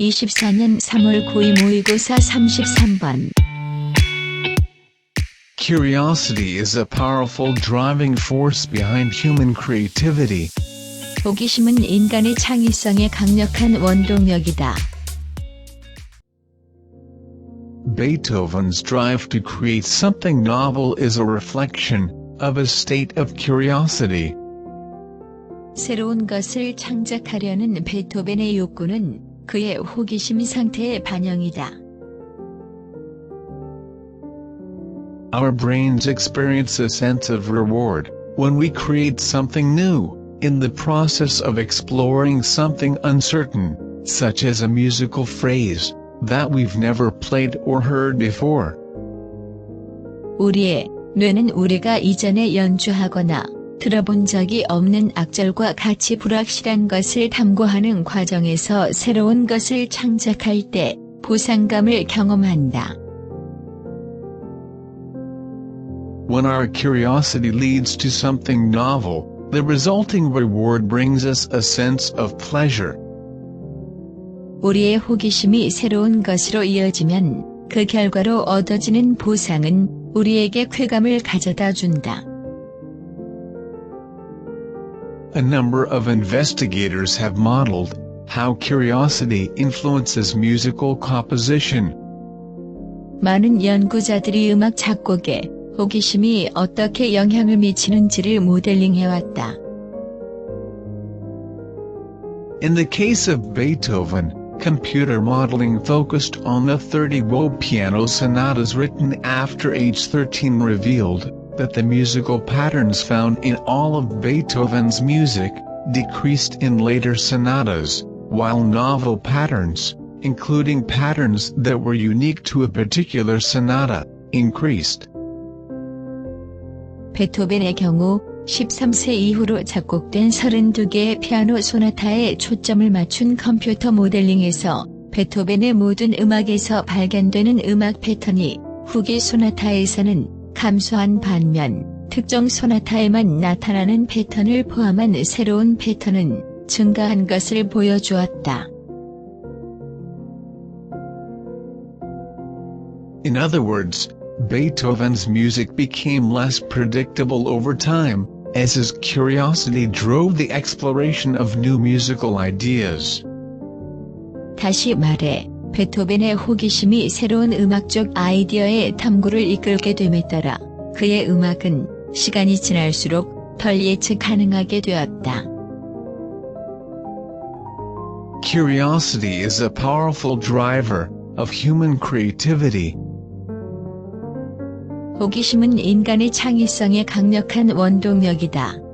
2024년 3월 9일 모의고사 33번. Curiosity is a powerful driving force behind human creativity. 호기심은 인간의 창의성에 강력한 원동력이다. Beethoven's drive to create something novel is a reflection of his state of curiosity. 새로운 것을 창작하려는 베토벤의 욕구는 그의 호기심 상태의 반영이다. Our brains experience a sense of reward when we create something new, in the process of exploring something uncertain, such as a musical phrase that we've never played or heard before. 우리의 뇌는 우리가 이전에 연주하거나 들어본 적이 없는 악절과 같이 불확실한 것을 탐구하는 과정에서 새로운 것을 창작할 때 보상감을 경험한다. When our curiosity leads to something novel, the resulting reward brings us a sense of pleasure. 우리의 호기심이 새로운 것으로 이어지면 그 결과로 얻어지는 보상은 우리에게 쾌감을 가져다 준다. A number of investigators have modeled how curiosity influences musical composition. 많은 연구자들이 음악 작곡에 호기심이 어떻게 영향을 미치는지를 모델링해왔다. In the case of Beethoven, computer modeling focused on the 30 Woe piano sonatas written after age 13 revealed that the musical patterns found in all of Beethoven's music decreased in later sonatas, while novel patterns, including patterns that were unique to a particular sonata, increased. 베토벤의 경우 13세 이후로 작곡된 32개의 피아노 소나타에 초점을 맞춘 컴퓨터 모델링에서 베토벤의 모든 음악에서 발견되는 음악 패턴이 후기 소나타에서는 감소한 반면 특정 소나타에만 나타나는 패턴을 포함한 새로운 패턴은 증가한 것을 보여주었다. In other words, Beethoven's music became less predictable over time, as his curiosity drove the exploration of new musical ideas. 다시 말해, 베토벤의 호기심이 새로운 음악적 아이디어의 탐구를 이끌게 됨에 따라 그의 음악은 시간이 지날수록 덜 예측 가능하게 되었다. Curiosity is a powerful driver of human creativity. 호기심은 인간의 창의성에 강력한 원동력이다.